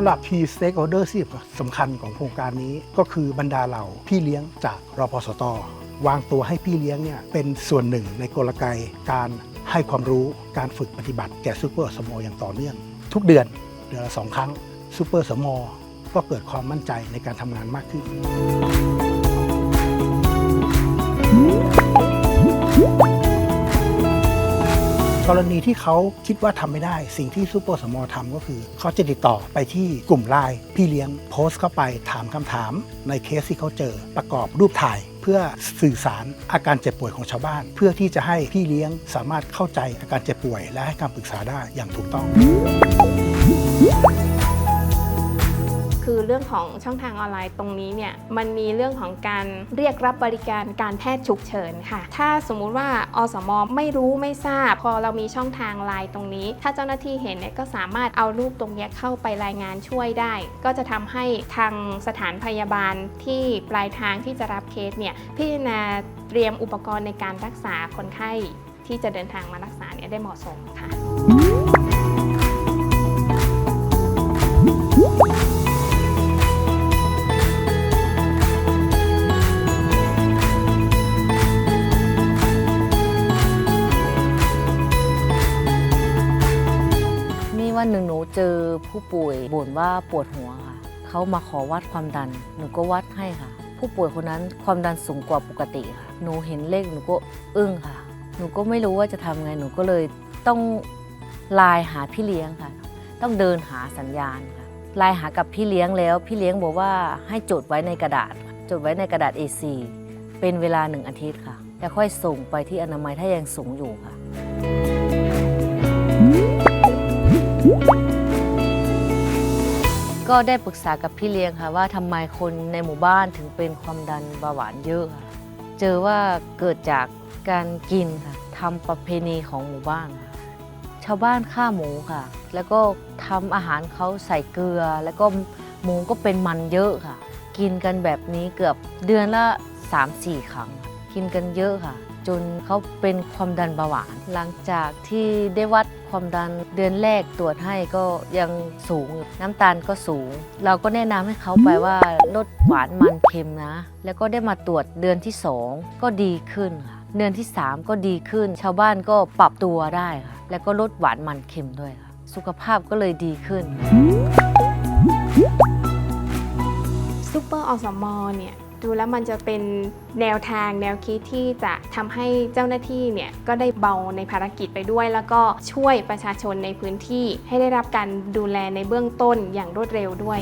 ำหรับ Key Stakeholder ที่สำคัญของโครงการนี้ก็คือบรรดาเหล่าพี่เลี้ยงจากรพสตวางตัวให้พี่เลี้ยงเนี่ยเป็นส่วนหนึ่งในกลไกการให้ความรู้การฝึกปฏิบัติแก่ซูเปอร์สมออย่างต่อเนื่อง ทุกเดือนเดือนละสองครั้งซูเปอร์สมอก็เกิดความมั่นใจในการทำงานมากขึ้น กรณีที่เขาคิดว่าทำไม่ได้ สิ่งที่ซูเปอร์สมอทำก็คือ เขาจะติดต่อไปที่กลุ่มไลน์พี่เลี้ยงโพสต์เข้าไปถามคำถาม ในเคสที่เขาเจอประกอบรูปถ่ายเพื่อสื่อสารอาการเจ็บป่วยของชาวบ้าน เพื่อที่จะให้พี่เลี้ยงสามารถเข้าใจอาการเจ็บป่วย และให้การปรึกษาได้อย่างถูกต้อง เรื่องของช่องทางออนไลน์ตรงนี้เนี่ยมันมีเรื่องของการเรียกรับบริการการแพทย์ฉุกเฉินค่ะ ถ้าสมมุติว่าอสมไม่รู้ไม่ทราบ พอเรามีช่องทางไลน์ตรงนี้ ถ้าเจ้าหน้าที่เห็นเนี่ยก็สามารถเอารูปตรงนี้เข้าไปรายงานช่วยได้ ก็จะทำให้ทางสถานพยาบาลที่ปลายทางที่จะรับเคสเนี่ยพิจารณาเตรียมอุปกรณ์ในการรักษาคนไข้ที่จะเดินทางมารักษาเนี่ยได้เหมาะสมค่ะ หนึ่งหนูเจอผู้ป่วยบ่นว่าปวดหัวค่ะเขามาขอวัดความดัน หนูก็วัดให้ค่ะ ผู้ป่วยคนนั้นความดันสูงกว่าปกติค่ะ หนูเห็นเลขหนูก็อึ้งค่ะ หนูก็ไม่รู้ว่าจะทำไง หนูก็เลยต้องไลน์หาพี่เลี้ยงค่ะ ต้องเดินหาสัญญาณค่ะไลน์หากับพี่เลี้ยงแล้ว พี่เลี้ยงบอกว่าให้จดไว้ในกระดาษ จดไว้ในกระดาษ A4 เป็นเวลาหนึ่งอาทิตย์ค่ะ แล้วค่อยส่งไปที่อนามัยถ้ายังสูงอยู่ค่ะ ก็ได้ปรึกษากับพี่เลี้ยงค่ะว่าทำไมคนในหมู่บ้านถึงเป็นความดันเบาหวานเยอะค่ะเจอว่าเกิดจากการกินค่ะทำประเพณีของหมู่บ้านค่ะชาวบ้านฆ่าหมูค่ะ แล้วก็ทำอาหารเขาใส่เกลือ แล้วก็หมูก็เป็นมันเยอะค่ะ กินกันแบบนี้เกือบเดือนละ 3-4 ครั้ง กินกันเยอะค่ะ จนเขาเป็นความดันเบาหวาน หลังจากที่ได้วัด ความดันเดือนแรกตรวจให้ก็ยังสูงอยู่น้ำตาลก็สูง เราก็แนะนำให้เขาไปว่าลดหวานมันเค็มนะ แล้วก็ได้มาตรวจเดือนที่2ก็ดีขึ้นค่ะเดือนที่ 3 ก็ดีขึ้น ชาวบ้านก็ปรับตัวได้ค่ะ แล้วก็ลดหวานมันเค็มด้วยค่ะ สุขภาพก็เลยดีขึ้นซูเปอร์อสมเนี่ย ดูแล้วมันจะเป็นแนวทางแนวคิดที่จะทำให้เจ้าหน้าที่เนี่ยก็ได้เบาในภารกิจไปด้วย แล้วก็ช่วยประชาชนในพื้นที่ให้ได้รับการดูแลในเบื้องต้นอย่างรวดเร็วด้วย